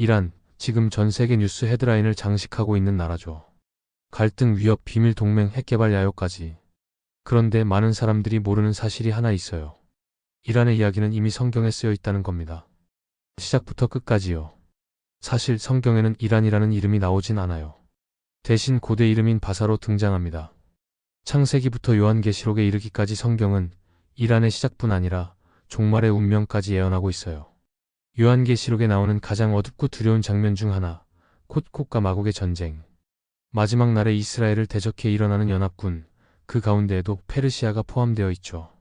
이란, 지금 전 세계 뉴스 헤드라인을 장식하고 있는 나라죠. 갈등, 위협, 비밀 동맹, 핵개발 야요까지. 그런데 많은 사람들이 모르는 사실이 하나 있어요. 이란의 이야기는 이미 성경에 쓰여 있다는 겁니다. 시작부터 끝까지요. 사실 성경에는 이란이라는 이름이 나오진 않아요. 대신 고대 이름인 바사로 등장합니다. 창세기부터 요한계시록에 이르기까지 성경은 이란의 시작뿐 아니라 종말의 운명까지 예언하고 있어요. 요한계시록에 나오는 가장 어둡고 두려운 장면 중 하나, 콧콧과 마곡의 전쟁. 마지막 날에 이스라엘을 대적해 일어나는 연합군, 그 가운데에도 페르시아가 포함되어 있죠.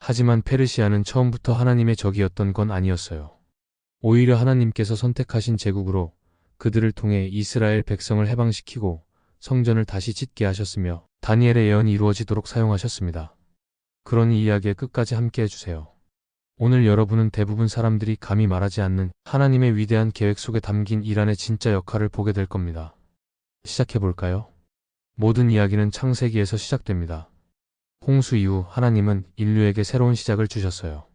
하지만 페르시아는 처음부터 하나님의 적이었던 건 아니었어요. 오히려 하나님께서 선택하신 제국으로 그들을 통해 이스라엘 백성을 해방시키고 성전을 다시 짓게 하셨으며 다니엘의 예언이 이루어지도록 사용하셨습니다. 그러니 이야기의 끝까지 함께 해주세요. 오늘 여러분은 대부분 사람들이 감히 말하지 않는 하나님의 위대한 계획 속에 담긴 이란의 진짜 역할을 보게 될 겁니다. 시작해볼까요? 모든 이야기는 창세기에서 시작됩니다. 홍수 이후 하나님은 인류에게 새로운 시작을 주셨어요.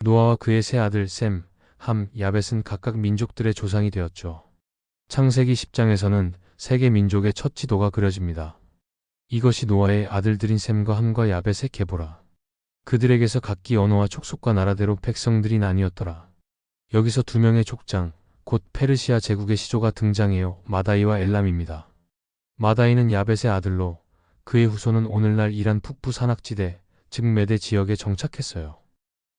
노아와 그의 세 아들 셈, 함, 야벳은 각각 민족들의 조상이 되었죠. 창세기 10장에서는 세계 민족의 첫 지도가 그려집니다. 이것이 노아의 아들들인 셈과 함과 야벳의 계보라. 그들에게서 각기 언어와 촉속과 나라대로 백성들이 나뉘었더라. 여기서 두 명의 족장, 곧 페르시아 제국의 시조가 등장해요. 마다이와 엘람입니다. 마다이는 야벳의 아들로 그의 후손은 오늘날 이란 북부 산악지대, 즉 메대 지역에 정착했어요.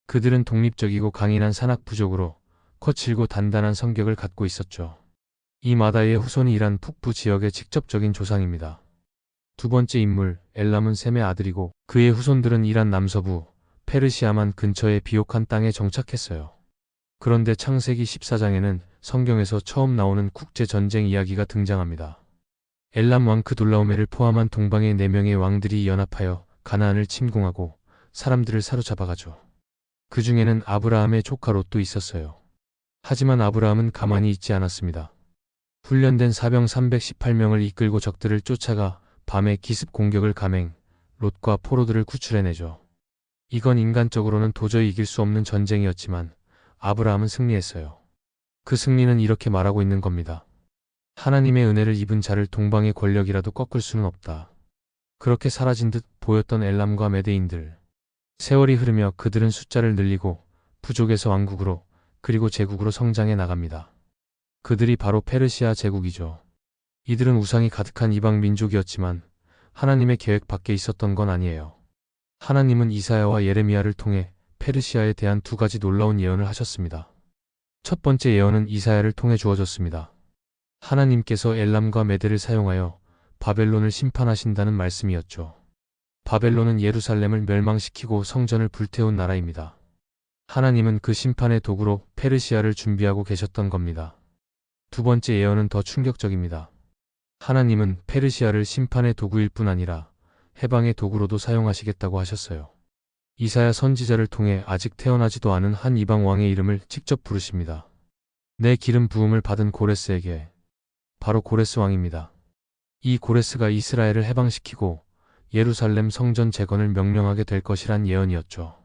그들은 독립적이고 강인한 산악 부족으로 거칠고 단단한 성격을 갖고 있었죠. 이 마다이의 후손이 이란 북부 지역의 직접적인 조상입니다. 두 번째 인물, 엘람은 셈의 아들이고 그의 후손들은 이란 남서부, 페르시아만 근처의 비옥한 땅에 정착했어요. 그런데 창세기 14장에는 성경에서 처음 나오는 국제전쟁 이야기가 등장합니다. 엘람 왕 그둘라오메를 포함한 동방의 네 명의 왕들이 연합하여 가나안을 침공하고 사람들을 사로잡아가죠. 그 중에는 아브라함의 조카 롯도 있었어요. 하지만 아브라함은 가만히 있지 않았습니다. 훈련된 사병 318명을 이끌고 적들을 쫓아가 밤에 기습 공격을 감행, 롯과 포로들을 구출해내죠. 이건 인간적으로는 도저히 이길 수 없는 전쟁이었지만 아브라함은 승리했어요. 그 승리는 이렇게 말하고 있는 겁니다. 하나님의 은혜를 입은 자를 동방의 권력이라도 꺾을 수는 없다. 그렇게 사라진 듯 보였던 엘람과 메데인들. 세월이 흐르며 그들은 숫자를 늘리고 부족에서 왕국으로 그리고 제국으로 성장해 나갑니다. 그들이 바로 페르시아 제국이죠. 이들은 우상이 가득한 이방 민족이었지만 하나님의 계획 밖에 있었던 건 아니에요. 하나님은 이사야와 예레미야를 통해 페르시아에 대한 두 가지 놀라운 예언을 하셨습니다. 첫 번째 예언은 이사야를 통해 주어졌습니다. 하나님께서 엘람과 메데를 사용하여 바벨론을 심판하신다는 말씀이었죠. 바벨론은 예루살렘을 멸망시키고 성전을 불태운 나라입니다. 하나님은 그 심판의 도구로 페르시아를 준비하고 계셨던 겁니다. 두 번째 예언은 더 충격적입니다. 하나님은 페르시아를 심판의 도구일 뿐 아니라 해방의 도구로도 사용하시겠다고 하셨어요. 이사야 선지자를 통해 아직 태어나지도 않은 한 이방 왕의 이름을 직접 부르십니다. 내 기름 부음을 받은 고레스에게 바로 고레스 왕입니다. 이 고레스가 이스라엘을 해방시키고 예루살렘 성전 재건을 명령하게 될 것이란 예언이었죠.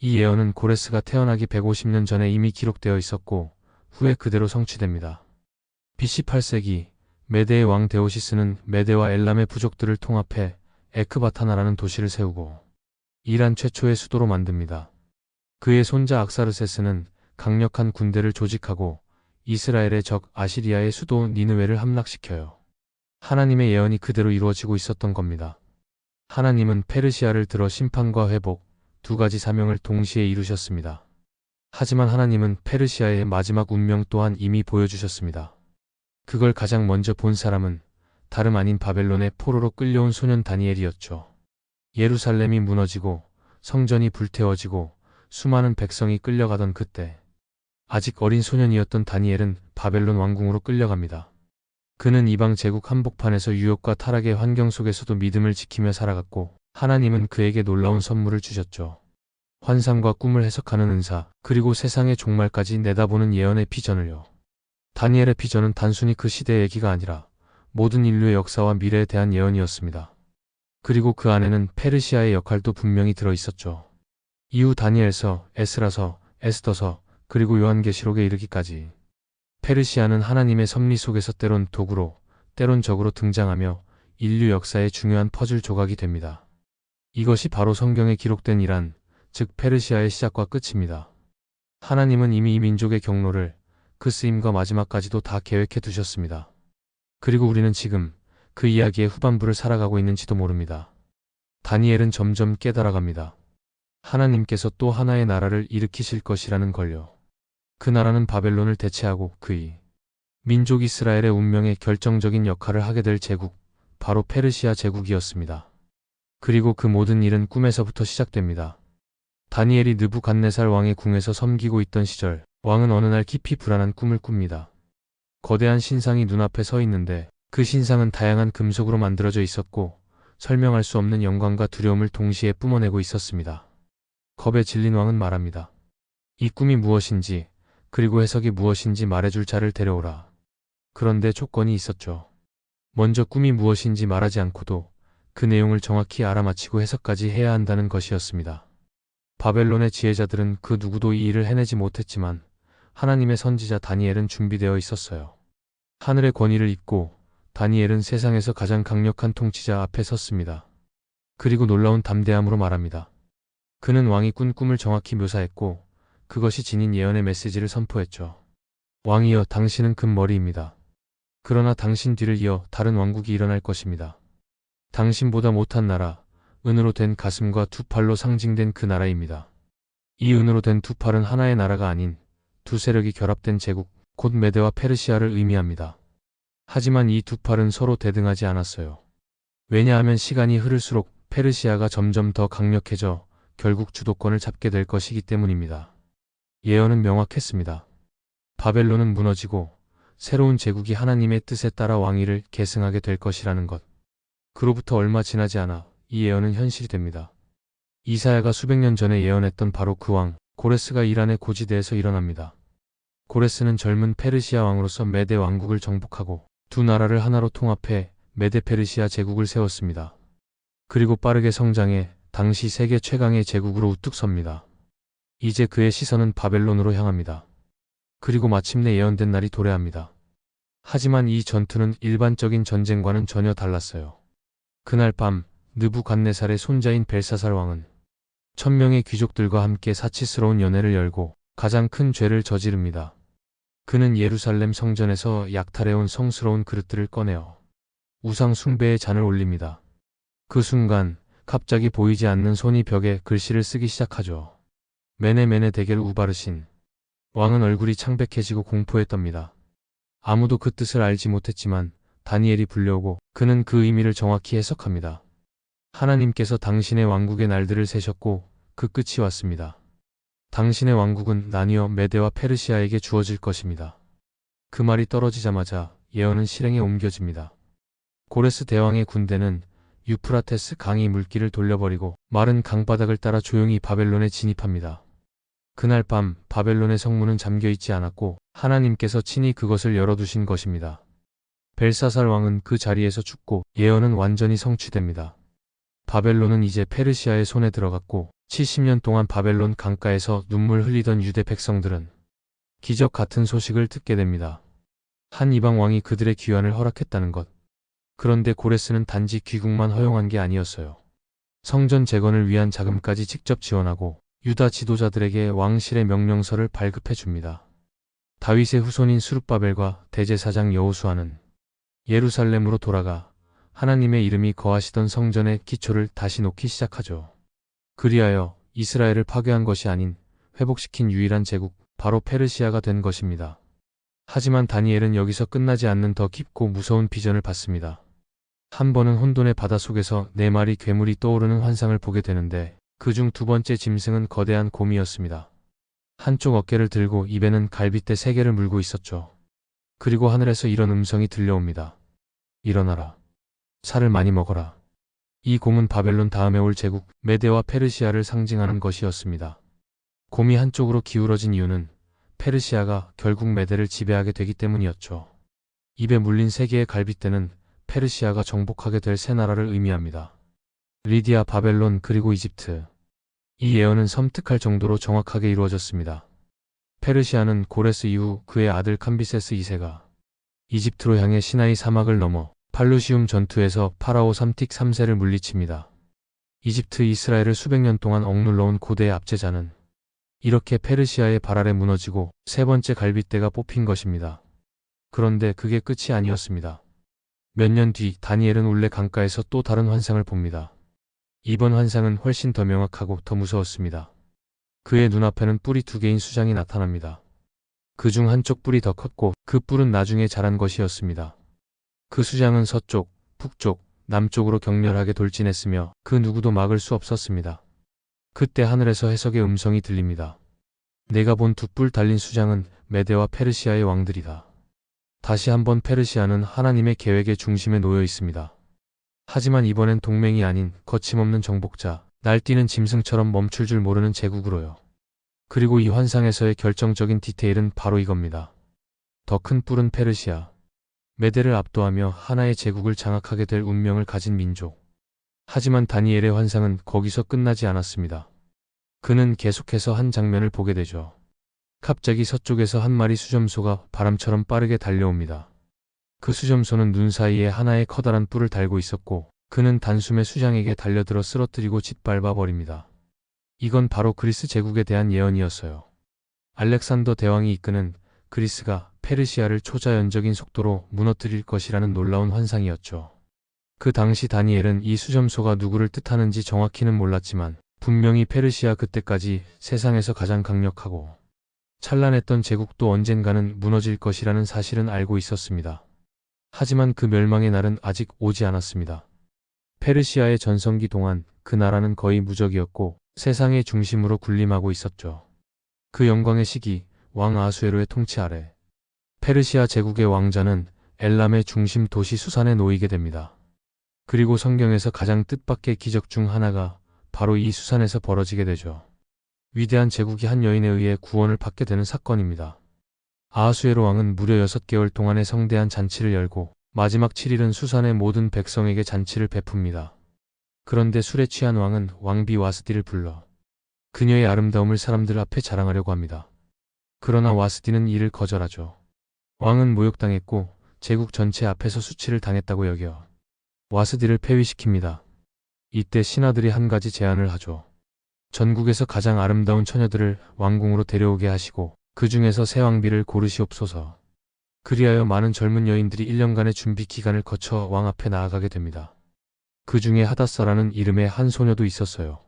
이 예언은 고레스가 태어나기 150년 전에 이미 기록되어 있었고 후에 그대로 성취됩니다. BC 8세기 메데의 왕 데오시스는 메데와 엘람의 부족들을 통합해 에크바타나라는 도시를 세우고 이란 최초의 수도로 만듭니다. 그의 손자 악사르세스는 강력한 군대를 조직하고 이스라엘의 적 아시리아의 수도 니느웨를 함락시켜요. 하나님의 예언이 그대로 이루어지고 있었던 겁니다. 하나님은 페르시아를 들어 심판과 회복 두 가지 사명을 동시에 이루셨습니다. 하지만 하나님은 페르시아의 마지막 운명 또한 이미 보여주셨습니다. 그걸 가장 먼저 본 사람은 다름 아닌 바벨론의 포로로 끌려온 소년 다니엘이었죠. 예루살렘이 무너지고 성전이 불태워지고 수많은 백성이 끌려가던 그때 아직 어린 소년이었던 다니엘은 바벨론 왕궁으로 끌려갑니다. 그는 이방 제국 한복판에서 유혹과 타락의 환경 속에서도 믿음을 지키며 살아갔고 하나님은 그에게 놀라운 선물을 주셨죠. 환상과 꿈을 해석하는 은사, 그리고 세상의 종말까지 내다보는 예언의 비전을요. 다니엘의 비전은 단순히 그 시대의 얘기가 아니라 모든 인류의 역사와 미래에 대한 예언이었습니다. 그리고 그 안에는 페르시아의 역할도 분명히 들어 있었죠. 이후 다니엘서, 에스라서, 에스더서, 그리고 요한계시록에 이르기까지 페르시아는 하나님의 섭리 속에서 때론 도구로, 때론 적으로 등장하며 인류 역사의 중요한 퍼즐 조각이 됩니다. 이것이 바로 성경에 기록된 이란, 즉 페르시아의 시작과 끝입니다. 하나님은 이미 이 민족의 경로를 그 쓰임과 마지막까지도 다 계획해 두셨습니다. 그리고 우리는 지금 그 이야기의 후반부를 살아가고 있는지도 모릅니다. 다니엘은 점점 깨달아갑니다. 하나님께서 또 하나의 나라를 일으키실 것이라는 걸요. 그 나라는 바벨론을 대체하고 그의 민족 이스라엘의 운명에 결정적인 역할을 하게 될 제국, 바로 페르시아 제국이었습니다. 그리고 그 모든 일은 꿈에서부터 시작됩니다. 다니엘이 느부갓네살 왕의 궁에서 섬기고 있던 시절, 왕은 어느 날 깊이 불안한 꿈을 꿉니다. 거대한 신상이 눈앞에 서 있는데 그 신상은 다양한 금속으로 만들어져 있었고 설명할 수 없는 영광과 두려움을 동시에 뿜어내고 있었습니다. 겁에 질린 왕은 말합니다. 이 꿈이 무엇인지 그리고 해석이 무엇인지 말해줄 자를 데려오라. 그런데 조건이 있었죠. 먼저 꿈이 무엇인지 말하지 않고도 그 내용을 정확히 알아맞히고 해석까지 해야 한다는 것이었습니다. 바벨론의 지혜자들은 그 누구도 이 일을 해내지 못했지만 하나님의 선지자 다니엘은 준비되어 있었어요. 하늘의 권위를 입고 다니엘은 세상에서 가장 강력한 통치자 앞에 섰습니다. 그리고 놀라운 담대함으로 말합니다. 그는 왕이 꾼 꿈을 정확히 묘사했고 그것이 지닌 예언의 메시지를 선포했죠. 왕이여 당신은 금머리입니다. 그러나 당신 뒤를 이어 다른 왕국이 일어날 것입니다. 당신보다 못한 나라, 은으로 된 가슴과 두 팔로 상징된 그 나라입니다. 이 은으로 된 두 팔은 하나의 나라가 아닌 두 세력이 결합된 제국, 곧 메데와 페르시아를 의미합니다. 하지만 이 두 팔은 서로 대등하지 않았어요. 왜냐하면 시간이 흐를수록 페르시아가 점점 더 강력해져 결국 주도권을 잡게 될 것이기 때문입니다. 예언은 명확했습니다. 바벨론은 무너지고 새로운 제국이 하나님의 뜻에 따라 왕위를 계승하게 될 것이라는 것. 그로부터 얼마 지나지 않아 이 예언은 현실이 됩니다. 이사야가 수백 년 전에 예언했던 바로 그 왕, 고레스가 이란의 고지대에서 일어납니다. 고레스는 젊은 페르시아 왕으로서 메데 왕국을 정복하고 두 나라를 하나로 통합해 메데 페르시아 제국을 세웠습니다. 그리고 빠르게 성장해 당시 세계 최강의 제국으로 우뚝 섭니다. 이제 그의 시선은 바벨론으로 향합니다. 그리고 마침내 예언된 날이 도래합니다. 하지만 이 전투는 일반적인 전쟁과는 전혀 달랐어요. 그날 밤 느부갓네살의 손자인 벨사살 왕은 천명의 귀족들과 함께 사치스러운 연회를 열고 가장 큰 죄를 저지릅니다. 그는 예루살렘 성전에서 약탈해온 성스러운 그릇들을 꺼내어 우상 숭배의 잔을 올립니다. 그 순간 갑자기 보이지 않는 손이 벽에 글씨를 쓰기 시작하죠. 메네메네 대겔 우바르신 왕은 얼굴이 창백해지고 공포에 떱니다. 아무도 그 뜻을 알지 못했지만 다니엘이 불려오고 그는 그 의미를 정확히 해석합니다. 하나님께서 당신의 왕국의 날들을 세셨고 그 끝이 왔습니다. 당신의 왕국은 나뉘어 메데와 페르시아에게 주어질 것입니다. 그 말이 떨어지자마자 예언은 실행에 옮겨집니다. 고레스 대왕의 군대는 유프라테스 강의 물길을 돌려버리고 마른 강바닥을 따라 조용히 바벨론에 진입합니다. 그날 밤 바벨론의 성문은 잠겨 있지 않았고 하나님께서 친히 그것을 열어두신 것입니다. 벨사살 왕은 그 자리에서 죽고 예언은 완전히 성취됩니다. 바벨론은 이제 페르시아의 손에 들어갔고 70년 동안 바벨론 강가에서 눈물 흘리던 유대 백성들은 기적 같은 소식을 듣게 됩니다. 한 이방 왕이 그들의 귀환을 허락했다는 것. 그런데 고레스는 단지 귀국만 허용한 게 아니었어요. 성전 재건을 위한 자금까지 직접 지원하고 유다 지도자들에게 왕실의 명령서를 발급해 줍니다. 다윗의 후손인 수룹바벨과 대제사장 여호수아는 예루살렘으로 돌아가 하나님의 이름이 거하시던 성전의 기초를 다시 놓기 시작하죠. 그리하여 이스라엘을 파괴한 것이 아닌 회복시킨 유일한 제국, 바로 페르시아가 된 것입니다. 하지만 다니엘은 여기서 끝나지 않는 더 깊고 무서운 비전을 받습니다. 한 번은 혼돈의 바다 속에서 네 마리 괴물이 떠오르는 환상을 보게 되는데 그 중 두 번째 짐승은 거대한 곰이었습니다. 한쪽 어깨를 들고 입에는 갈빗대 세 개를 물고 있었죠. 그리고 하늘에서 이런 음성이 들려옵니다. 일어나라. 살을 많이 먹어라. 이 곰은 바벨론 다음에 올 제국 메데와 페르시아를 상징하는 것이었습니다. 곰이 한쪽으로 기울어진 이유는 페르시아가 결국 메데를 지배하게 되기 때문이었죠. 입에 물린 세 개의 갈빗대는 페르시아가 정복하게 될새 나라를 의미합니다. 리디아, 바벨론 그리고 이집트. 이 예언은 섬뜩할 정도로 정확하게 이루어졌습니다. 페르시아는 고레스 이후 그의 아들 캄비세스 2세가 이집트로 향해 시나이 사막을 넘어 팔루시움 전투에서 파라오 삼틱 3세를 물리칩니다. 이집트 이스라엘을 수백 년 동안 억눌러온 고대의 압제자는 이렇게 페르시아의 발 아래 무너지고 세 번째 갈빗대가 뽑힌 것입니다. 그런데 그게 끝이 아니었습니다. 몇 년 뒤 다니엘은 울레 강가에서 또 다른 환상을 봅니다. 이번 환상은 훨씬 더 명확하고 더 무서웠습니다. 그의 눈앞에는 뿔이 두 개인 수장이 나타납니다. 그 중 한쪽 뿔이 더 컸고 그 뿔은 나중에 자란 것이었습니다. 그 수장은 서쪽, 북쪽, 남쪽으로 격렬하게 돌진했으며 그 누구도 막을 수 없었습니다. 그때 하늘에서 해석의 음성이 들립니다. 내가 본 두 뿔 달린 수장은 메데와 페르시아의 왕들이다. 다시 한번 페르시아는 하나님의 계획의 중심에 놓여 있습니다. 하지만 이번엔 동맹이 아닌 거침없는 정복자, 날뛰는 짐승처럼 멈출 줄 모르는 제국으로요. 그리고 이 환상에서의 결정적인 디테일은 바로 이겁니다. 더 큰 뿔은 페르시아. 메데를 압도하며 하나의 제국을 장악하게 될 운명을 가진 민족. 하지만 다니엘의 환상은 거기서 끝나지 않았습니다. 그는 계속해서 한 장면을 보게 되죠. 갑자기 서쪽에서 한 마리 수점소가 바람처럼 빠르게 달려옵니다. 그 수점소는 눈 사이에 하나의 커다란 뿔을 달고 있었고 그는 단숨에 수장에게 달려들어 쓰러뜨리고 짓밟아 버립니다. 이건 바로 그리스 제국에 대한 예언이었어요. 알렉산더 대왕이 이끄는 그리스가 페르시아를 초자연적인 속도로 무너뜨릴 것이라는 놀라운 환상이었죠. 그 당시 다니엘은 이 수점소가 누구를 뜻하는지 정확히는 몰랐지만 분명히 페르시아 그때까지 세상에서 가장 강력하고 찬란했던 제국도 언젠가는 무너질 것이라는 사실은 알고 있었습니다. 하지만 그 멸망의 날은 아직 오지 않았습니다. 페르시아의 전성기 동안 그 나라는 거의 무적이었고 세상의 중심으로 군림하고 있었죠. 그 영광의 시기, 왕 아수에로의 통치 아래 페르시아 제국의 왕자는 엘람의 중심 도시 수산에 놓이게 됩니다. 그리고 성경에서 가장 뜻밖의 기적 중 하나가 바로 이 수산에서 벌어지게 되죠. 위대한 제국이 한 여인에 의해 구원을 받게 되는 사건입니다. 아하수에로 왕은 무려 6개월 동안의 성대한 잔치를 열고 마지막 7일은 수산의 모든 백성에게 잔치를 베풉니다. 그런데 술에 취한 왕은 왕비 와스디를 불러 그녀의 아름다움을 사람들 앞에 자랑하려고 합니다. 그러나 와스디는 이를 거절하죠. 왕은 모욕당했고 제국 전체 앞에서 수치를 당했다고 여겨 와스디를 폐위시킵니다. 이때 신하들이 한 가지 제안을 하죠. 전국에서 가장 아름다운 처녀들을 왕궁으로 데려오게 하시고 그 중에서 새 왕비를 고르시옵소서. 그리하여 많은 젊은 여인들이 1년간의 준비 기간을 거쳐 왕 앞에 나아가게 됩니다. 그 중에 하다사라는 이름의 한 소녀도 있었어요.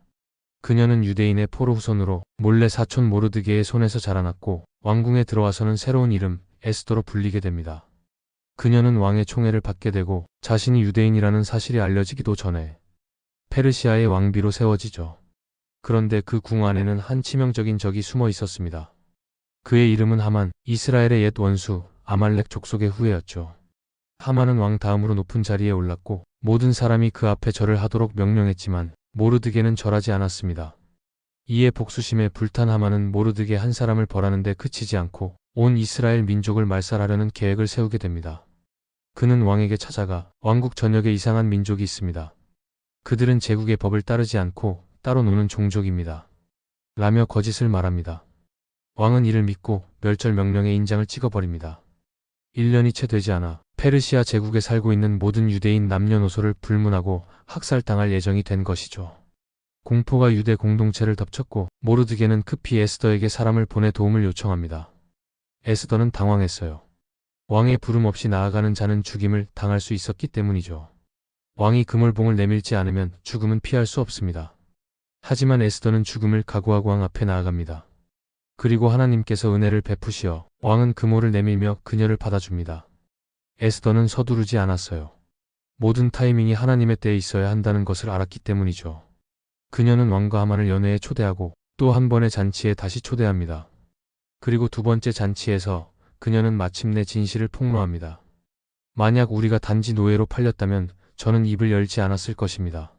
그녀는 유대인의 포로 후손으로 몰래 사촌 모르드게의 손에서 자라났고 왕궁에 들어와서는 새로운 이름 에스더로 불리게 됩니다. 그녀는 왕의 총애를 받게 되고 자신이 유대인이라는 사실이 알려지기도 전에 페르시아의 왕비로 세워지죠. 그런데 그 궁 안에는 한 치명적인 적이 숨어 있었습니다. 그의 이름은 하만, 이스라엘의 옛 원수, 아말렉 족속의 후예였죠. 하만은 왕 다음으로 높은 자리에 올랐고 모든 사람이 그 앞에 절을 하도록 명령했지만 모르드게는 절하지 않았습니다. 이에 복수심에 불탄 하만은 모르드게 한 사람을 벌하는데 그치지 않고 온 이스라엘 민족을 말살하려는 계획을 세우게 됩니다. 그는 왕에게 찾아가 왕국 전역에 이상한 민족이 있습니다. 그들은 제국의 법을 따르지 않고 따로 노는 종족입니다. 라며 거짓을 말합니다. 왕은 이를 믿고 멸절 명령의 인장을 찍어버립니다. 1년이 채 되지 않아 페르시아 제국에 살고 있는 모든 유대인 남녀노소를 불문하고 학살당할 예정이 된 것이죠. 공포가 유대 공동체를 덮쳤고 모르드게는 급히 에스더에게 사람을 보내 도움을 요청합니다. 에스더는 당황했어요. 왕의 부름 없이 나아가는 자는 죽임을 당할 수 있었기 때문이죠. 왕이 그물봉을 내밀지 않으면 죽음은 피할 수 없습니다. 하지만 에스더는 죽음을 각오하고 왕 앞에 나아갑니다. 그리고 하나님께서 은혜를 베푸시어 왕은 그모를 내밀며 그녀를 받아줍니다. 에스더는 서두르지 않았어요. 모든 타이밍이 하나님의 때에 있어야 한다는 것을 알았기 때문이죠. 그녀는 왕과 하만을 연회에 초대하고 또 한 번의 잔치에 다시 초대합니다. 그리고 두 번째 잔치에서 그녀는 마침내 진실을 폭로합니다. 만약 우리가 단지 노예로 팔렸다면 저는 입을 열지 않았을 것입니다.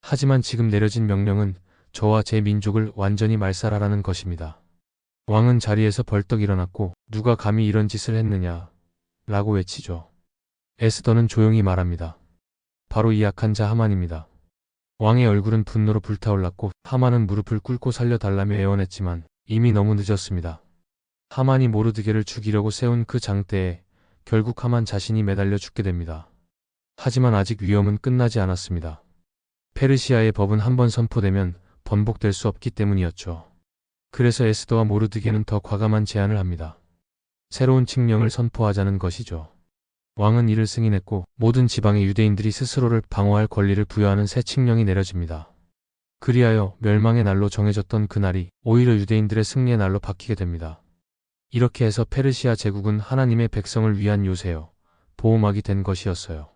하지만 지금 내려진 명령은 저와 제 민족을 완전히 말살하라는 것입니다. 왕은 자리에서 벌떡 일어났고 누가 감히 이런 짓을 했느냐 라고 외치죠. 에스더는 조용히 말합니다. 바로 이 약한 자 하만입니다. 왕의 얼굴은 분노로 불타올랐고 하만은 무릎을 꿇고 살려달라며 애원했지만 이미 너무 늦었습니다. 하만이 모르드게를 죽이려고 세운 그 장대에 결국 하만 자신이 매달려 죽게 됩니다. 하지만 아직 위험은 끝나지 않았습니다. 페르시아의 법은 한번 선포되면 번복될 수 없기 때문이었죠. 그래서 에스더와 모르드게는 더 과감한 제안을 합니다. 새로운 칙령을 선포하자는 것이죠. 왕은 이를 승인했고 모든 지방의 유대인들이 스스로를 방어할 권리를 부여하는 새 칙령이 내려집니다. 그리하여 멸망의 날로 정해졌던 그날이 오히려 유대인들의 승리의 날로 바뀌게 됩니다. 이렇게 해서 페르시아 제국은 하나님의 백성을 위한 요새요, 보호막이 된 것이었어요.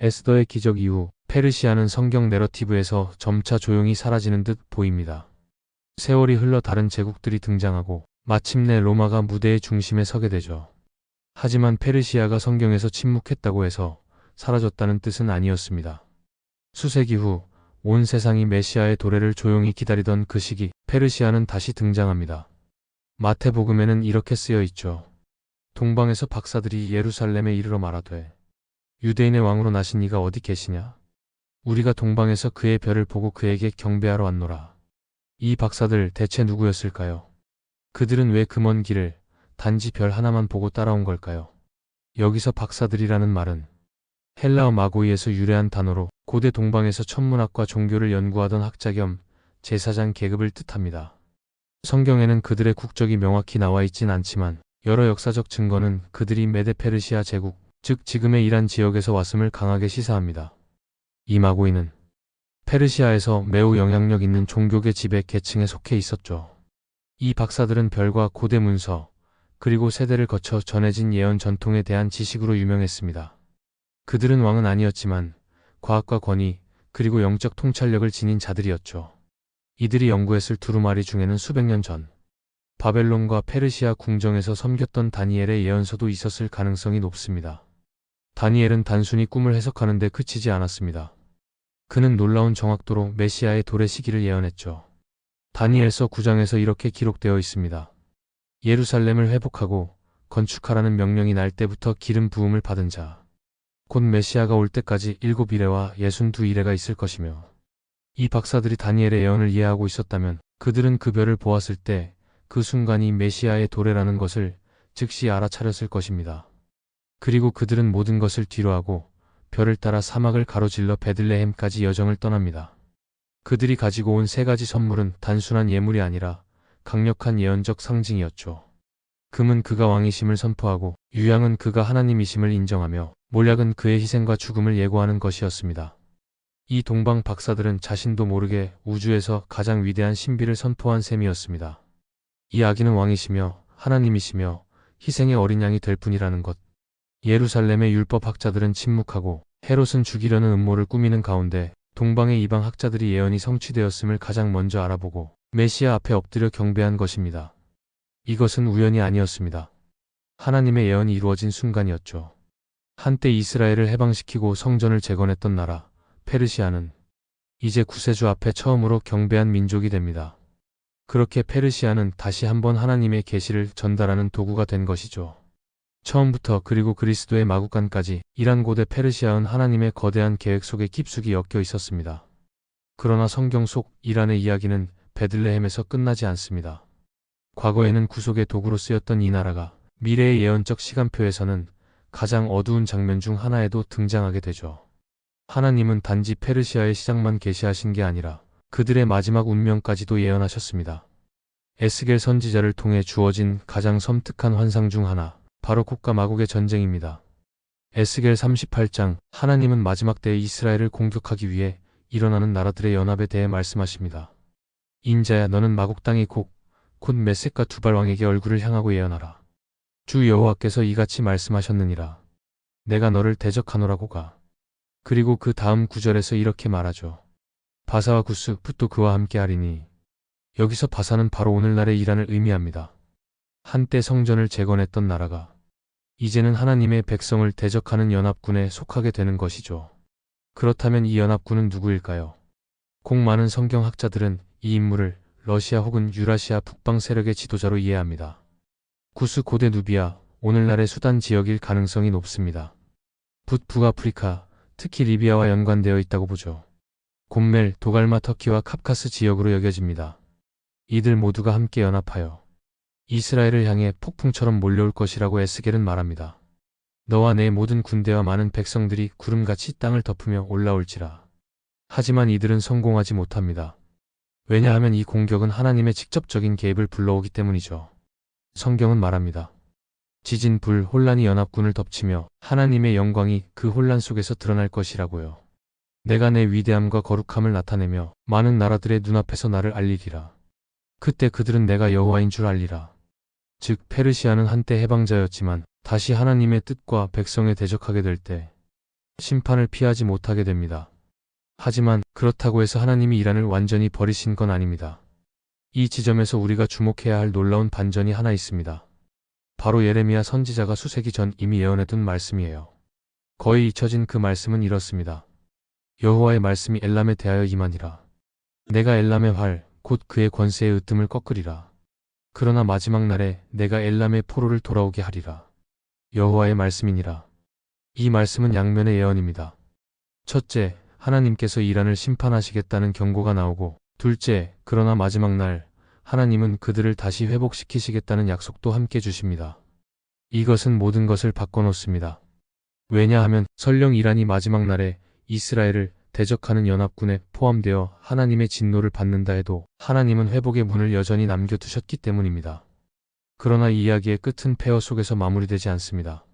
에스더의 기적 이후 페르시아는 성경 내러티브에서 점차 조용히 사라지는 듯 보입니다. 세월이 흘러 다른 제국들이 등장하고 마침내 로마가 무대의 중심에 서게 되죠. 하지만 페르시아가 성경에서 침묵했다고 해서 사라졌다는 뜻은 아니었습니다. 수세기 후 온 세상이 메시아의 도래를 조용히 기다리던 그 시기 페르시아는 다시 등장합니다. 마태복음에는 이렇게 쓰여 있죠. 동방에서 박사들이 예루살렘에 이르러 말하되 유대인의 왕으로 나신 이가 어디 계시냐? 우리가 동방에서 그의 별을 보고 그에게 경배하러 왔노라. 이 박사들 대체 누구였을까요? 그들은 왜 그 먼 길을 단지 별 하나만 보고 따라온 걸까요? 여기서 박사들이라는 말은 헬라어 마고이에서 유래한 단어로 고대 동방에서 천문학과 종교를 연구하던 학자 겸 제사장 계급을 뜻합니다. 성경에는 그들의 국적이 명확히 나와 있진 않지만 여러 역사적 증거는 그들이 메데페르시아 제국, 즉 지금의 이란 지역에서 왔음을 강하게 시사합니다. 이 마고이는 페르시아에서 매우 영향력 있는 종교계 지배 계층에 속해 있었죠. 이 박사들은 별과 고대 문서, 그리고 세대를 거쳐 전해진 예언 전통에 대한 지식으로 유명했습니다. 그들은 왕은 아니었지만 과학과 권위, 그리고 영적 통찰력을 지닌 자들이었죠. 이들이 연구했을 두루마리 중에는 수백 년 전, 바벨론과 페르시아 궁정에서 섬겼던 다니엘의 예언서도 있었을 가능성이 높습니다. 다니엘은 단순히 꿈을 해석하는데 그치지 않았습니다. 그는 놀라운 정확도로 메시아의 도래 시기를 예언했죠. 다니엘서 9장에서 이렇게 기록되어 있습니다. 예루살렘을 회복하고 건축하라는 명령이 날 때부터 기름 부음을 받은 자. 곧 메시아가 올 때까지 일곱 이래와 예순 두 이래가 있을 것이며 이 박사들이 다니엘의 예언을 이해하고 있었다면 그들은 그 별을 보았을 때 그 순간이 메시아의 도래라는 것을 즉시 알아차렸을 것입니다. 그리고 그들은 모든 것을 뒤로하고 별을 따라 사막을 가로질러 베들레헴까지 여정을 떠납니다. 그들이 가지고 온 세 가지 선물은 단순한 예물이 아니라 강력한 예언적 상징이었죠. 금은 그가 왕이심을 선포하고 유양은 그가 하나님이심을 인정하며 몰약은 그의 희생과 죽음을 예고하는 것이었습니다. 이 동방 박사들은 자신도 모르게 우주에서 가장 위대한 신비를 선포한 셈이었습니다. 이 아기는 왕이시며 하나님이시며 희생의 어린 양이 될 뿐이라는 것. 예루살렘의 율법 학자들은 침묵하고 헤롯은 죽이려는 음모를 꾸미는 가운데 동방의 이방 학자들이 예언이 성취되었음을 가장 먼저 알아보고 메시아 앞에 엎드려 경배한 것입니다. 이것은 우연이 아니었습니다. 하나님의 예언이 이루어진 순간이었죠. 한때 이스라엘을 해방시키고 성전을 재건했던 나라, 페르시아는 이제 구세주 앞에 처음으로 경배한 민족이 됩니다. 그렇게 페르시아는 다시 한번 하나님의 계시를 전달하는 도구가 된 것이죠. 처음부터 그리고 그리스도의 마국간까지 이란 고대 페르시아은 하나님의 거대한 계획 속에 깊숙이 엮여 있었습니다. 그러나 성경 속 이란의 이야기는 베들레헴에서 끝나지 않습니다. 과거에는 구속의 도구로 쓰였던 이 나라가 미래의 예언적 시간표에서는 가장 어두운 장면 중 하나에도 등장하게 되죠. 하나님은 단지 페르시아의 시작만 계시하신 게 아니라 그들의 마지막 운명까지도 예언하셨습니다. 에스겔 선지자를 통해 주어진 가장 섬뜩한 환상 중 하나, 바로 국가 마국의 전쟁입니다. 에스겔 38장, 하나님은 마지막 때에 이스라엘을 공격하기 위해 일어나는 나라들의 연합에 대해 말씀하십니다. 인자야 너는 마국 땅의 곡, 곧 메섹과 두발 왕에게 얼굴을 향하고 예언하라. 주 여호와께서 이같이 말씀하셨느니라. 내가 너를 대적하노라고 가. 그리고 그 다음 구절에서 이렇게 말하죠. 바사와 구스, 풋도 그와 함께 하리니. 여기서 바사는 바로 오늘날의 이란을 의미합니다. 한때 성전을 재건했던 나라가 이제는 하나님의 백성을 대적하는 연합군에 속하게 되는 것이죠. 그렇다면 이 연합군은 누구일까요? 공 많은 성경학자들은 이 인물을 러시아 혹은 유라시아 북방 세력의 지도자로 이해합니다. 구스 고대 누비아, 오늘날의 수단 지역일 가능성이 높습니다. 북 북아프리카, 특히 리비아와 연관되어 있다고 보죠. 곰멜, 도갈마 터키와 캅카스 지역으로 여겨집니다. 이들 모두가 함께 연합하여 이스라엘을 향해 폭풍처럼 몰려올 것이라고 에스겔은 말합니다. 너와 내 모든 군대와 많은 백성들이 구름같이 땅을 덮으며 올라올지라. 하지만 이들은 성공하지 못합니다. 왜냐하면 이 공격은 하나님의 직접적인 개입을 불러오기 때문이죠. 성경은 말합니다. 지진, 불, 혼란이 연합군을 덮치며 하나님의 영광이 그 혼란 속에서 드러날 것이라고요. 내가 내 위대함과 거룩함을 나타내며 많은 나라들의 눈앞에서 나를 알리리라. 그때 그들은 내가 여호와인 줄 알리라. 즉 페르시아는 한때 해방자였지만 다시 하나님의 뜻과 백성에 대적하게 될 때 심판을 피하지 못하게 됩니다. 하지만 그렇다고 해서 하나님이 이란을 완전히 버리신 건 아닙니다. 이 지점에서 우리가 주목해야 할 놀라운 반전이 하나 있습니다. 바로 예레미야 선지자가 수세기 전 이미 예언해둔 말씀이에요. 거의 잊혀진 그 말씀은 이렇습니다. 여호와의 말씀이 엘람에 대하여 임하니라. 내가 엘람의 활, 곧 그의 권세의 으뜸을 꺾으리라. 그러나 마지막 날에 내가 엘람의 포로를 돌아오게 하리라. 여호와의 말씀이니라. 이 말씀은 양면의 예언입니다. 첫째, 하나님께서 이란을 심판하시겠다는 경고가 나오고, 둘째, 그러나 마지막 날, 하나님은 그들을 다시 회복시키시겠다는 약속도 함께 주십니다. 이것은 모든 것을 바꿔놓습니다. 왜냐하면 설령 이란이 마지막 날에 이스라엘을 대적하는 연합군에 포함되어 하나님의 진노를 받는다 해도 하나님은 회복의 문을 여전히 남겨두셨기 때문입니다. 그러나 이 이야기의 끝은 폐허 속에서 마무리되지 않습니다.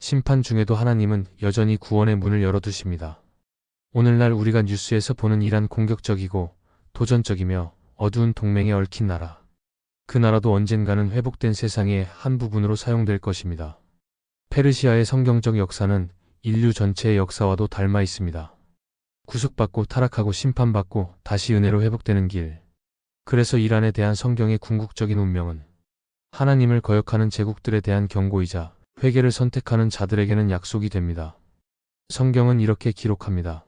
심판 중에도 하나님은 여전히 구원의 문을 열어두십니다. 오늘날 우리가 뉴스에서 보는 이란 공격적이고 도전적이며 어두운 동맹에 얽힌 나라. 그 나라도 언젠가는 회복된 세상의 한 부분으로 사용될 것입니다. 페르시아의 성경적 역사는 인류 전체의 역사와도 닮아 있습니다. 구속받고 타락하고 심판받고 다시 은혜로 회복되는 길. 그래서 이란에 대한 성경의 궁극적인 운명은 하나님을 거역하는 제국들에 대한 경고이자 회개를 선택하는 자들에게는 약속이 됩니다. 성경은 이렇게 기록합니다.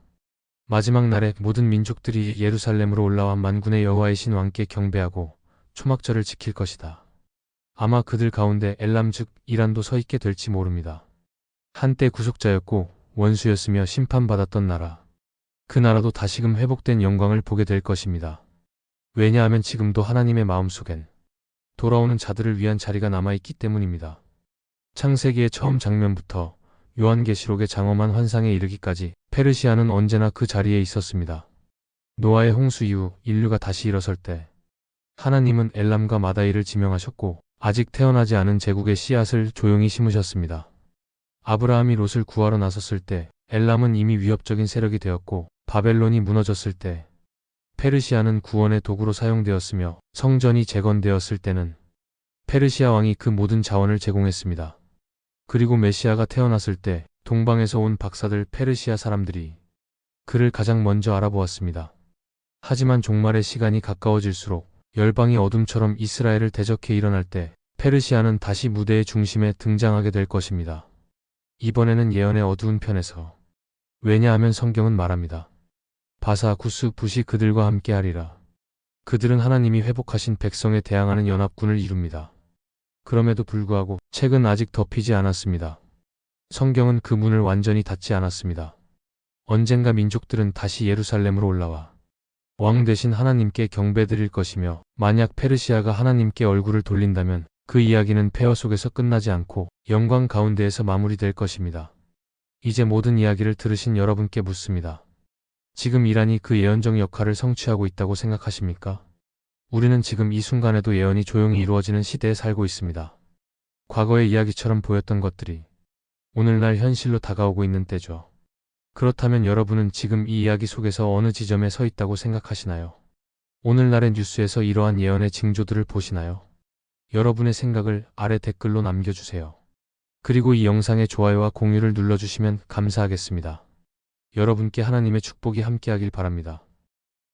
마지막 날에 모든 민족들이 예루살렘으로 올라와 만군의 여호와의 신 왕께 경배하고 초막절을 지킬 것이다. 아마 그들 가운데 엘람 즉 이란도 서 있게 될지 모릅니다. 한때 구속자였고 원수였으며 심판받았던 나라. 그 나라도 다시금 회복된 영광을 보게 될 것입니다. 왜냐하면 지금도 하나님의 마음속엔 돌아오는 자들을 위한 자리가 남아있기 때문입니다. 창세기의 처음 장면부터 요한계시록의 장엄한 환상에 이르기까지 페르시아는 언제나 그 자리에 있었습니다. 노아의 홍수 이후 인류가 다시 일어설 때 하나님은 엘람과 마다이를 지명하셨고 아직 태어나지 않은 제국의 씨앗을 조용히 심으셨습니다. 아브라함이 롯을 구하러 나섰을 때 엘람은 이미 위협적인 세력이 되었고 바벨론이 무너졌을 때 페르시아는 구원의 도구로 사용되었으며 성전이 재건되었을 때는 페르시아 왕이 그 모든 자원을 제공했습니다. 그리고 메시아가 태어났을 때 동방에서 온 박사들 페르시아 사람들이 그를 가장 먼저 알아보았습니다. 하지만 종말의 시간이 가까워질수록 열방이 어둠처럼 이스라엘을 대적해 일어날 때 페르시아는 다시 무대의 중심에 등장하게 될 것입니다. 이번에는 예언의 어두운 편에서 왜냐하면 성경은 말합니다. 바사 구스 붓이 그들과 함께하리라. 그들은 하나님이 회복하신 백성에 대항하는 연합군을 이룹니다. 그럼에도 불구하고 책은 아직 덮이지 않았습니다. 성경은 그 문을 완전히 닫지 않았습니다. 언젠가 민족들은 다시 예루살렘으로 올라와 왕 대신 하나님께 경배드릴 것이며 만약 페르시아가 하나님께 얼굴을 돌린다면 그 이야기는 폐허 속에서 끝나지 않고 영광 가운데에서 마무리될 것입니다. 이제 모든 이야기를 들으신 여러분께 묻습니다. 지금 이란이 그 예언적 역할을 성취하고 있다고 생각하십니까? 우리는 지금 이 순간에도 예언이 조용히 이루어지는 시대에 살고 있습니다. 과거의 이야기처럼 보였던 것들이 오늘날 현실로 다가오고 있는 때죠. 그렇다면 여러분은 지금 이 이야기 속에서 어느 지점에 서 있다고 생각하시나요? 오늘날의 뉴스에서 이러한 예언의 징조들을 보시나요? 여러분의 생각을 아래 댓글로 남겨주세요. 그리고 이 영상의 좋아요와 공유를 눌러주시면 감사하겠습니다. 여러분께 하나님의 축복이 함께하길 바랍니다.